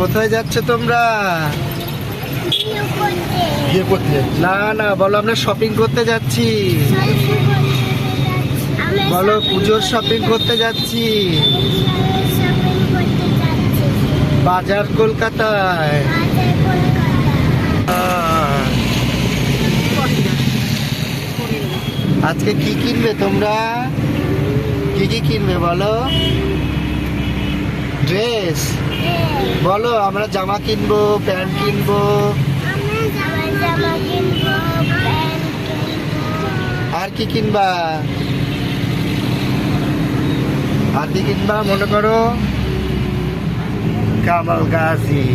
কোথায় যাচ্ছ তোমরা? বিয়ে করতে না না, বলো, আমরা শপিং করতে যাচ্ছি। বলো, পুজোর শপিং করতে যাচ্ছি। বাজার কলকাতায়। আজকে কি কিনবে তোমরা? কি কি কিনবে বলো? ড্রেস। বলো, আমরা জামা কিনবো, প্যান্ট কিনবো। আর কি কিনবা? আর কি কিনবা, মনে করো? কামাল গাজী।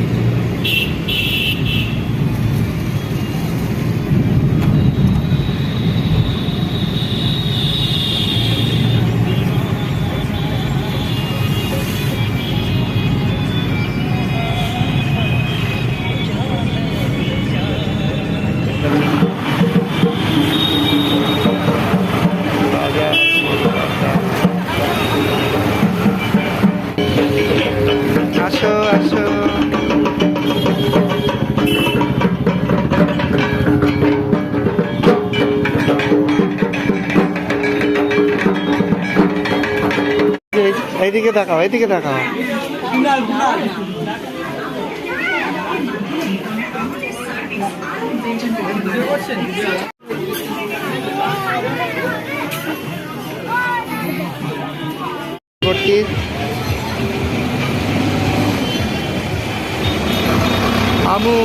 এইদিকে দেখাও এইদিকে দেখাও। আমু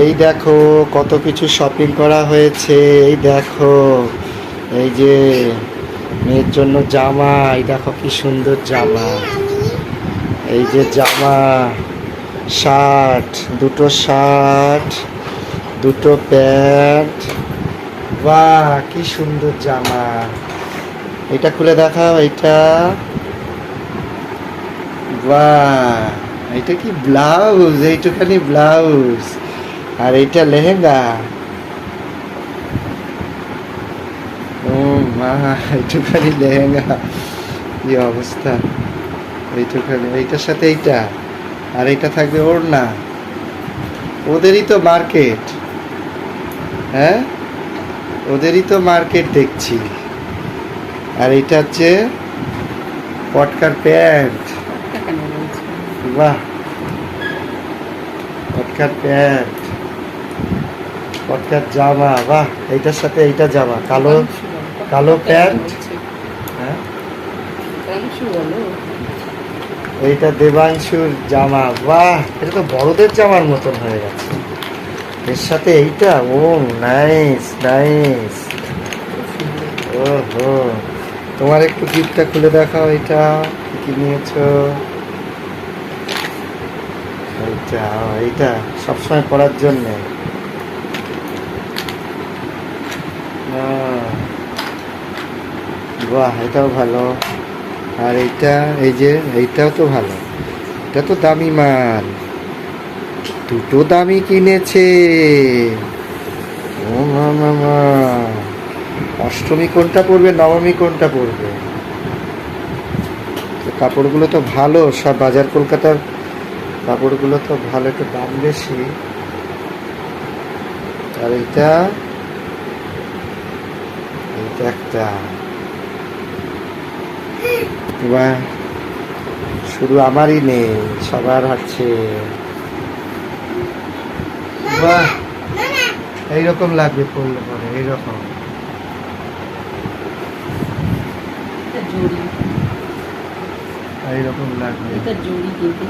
এই দেখো কত কিছু শপিং করা হয়েছে, এই দেখো, এই যে মেয়ের জন্য জামা, এই দেখো কি সুন্দর জামা, এই যে জামা শার্ট দুটো শার্ট দুটো প্যান্ট বাহ, কি সুন্দর জামা, এটা খুলে দেখাও এটা বাহ। এটা কি ব্লাউজ এইটুখানি ব্লাউজ আর এইটা লেহেঙ্গা। ও মা এইটুখানি লেহেঙ্গা। কি অবস্থা? এইটুখানি এইটার সাথে এইটা। আর এইটা থাকবে ওর না ওদেরই তো মার্কেট। হ্যাঁ? ওদেরই তো মার্কেট দেখছি। আর এইটা হচ্ছে পটকার প্যান্ট। বাহ! পটকার প্যান্ট পটকার জামা বাহ এইটার সাথে এইটা জামা কালো কালো প্যান্ট? হ্যাঁ? এইটা দেবাংশুর জামা বাহ এটা তো বড়দের জামার মতন হয়ে গেছে। এর সাথে এইটা ও নাইস নাইস ও হো তোমার একটু গিফটটা খুলে দেখাও এটা কি নিয়েছো? এইটা এইটা সবসময় পড়ার জন্যে। বাহ, এটাও ভালো। আর এইটা, এই যে, এইটাও তো ভালো। এটা তো দামি মাল। দুটো দামি কিনেছে। ও মা মা। মা অষ্টমী কোনটা পড়বে নবমী কোনটা পড়বে কাপড়গুলো তো ভালো, সব বাজার কলকাতার কাপড়গুলো তো ভালো, একটু দাম বেশি। আর এটা এইটা একটা। বাহ শুধু আমারই নেই, সবার আছে বাহ! এইরকম লাগবে পড়লে পরে, এইরকম। এইরকম লাগবে। এটা জড়ি দিতে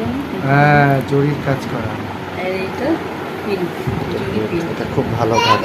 হ্যাঁ জড়ির কাজ করা। আর এটা পিন জড়ি পিন এটা খুব ভালো কাজ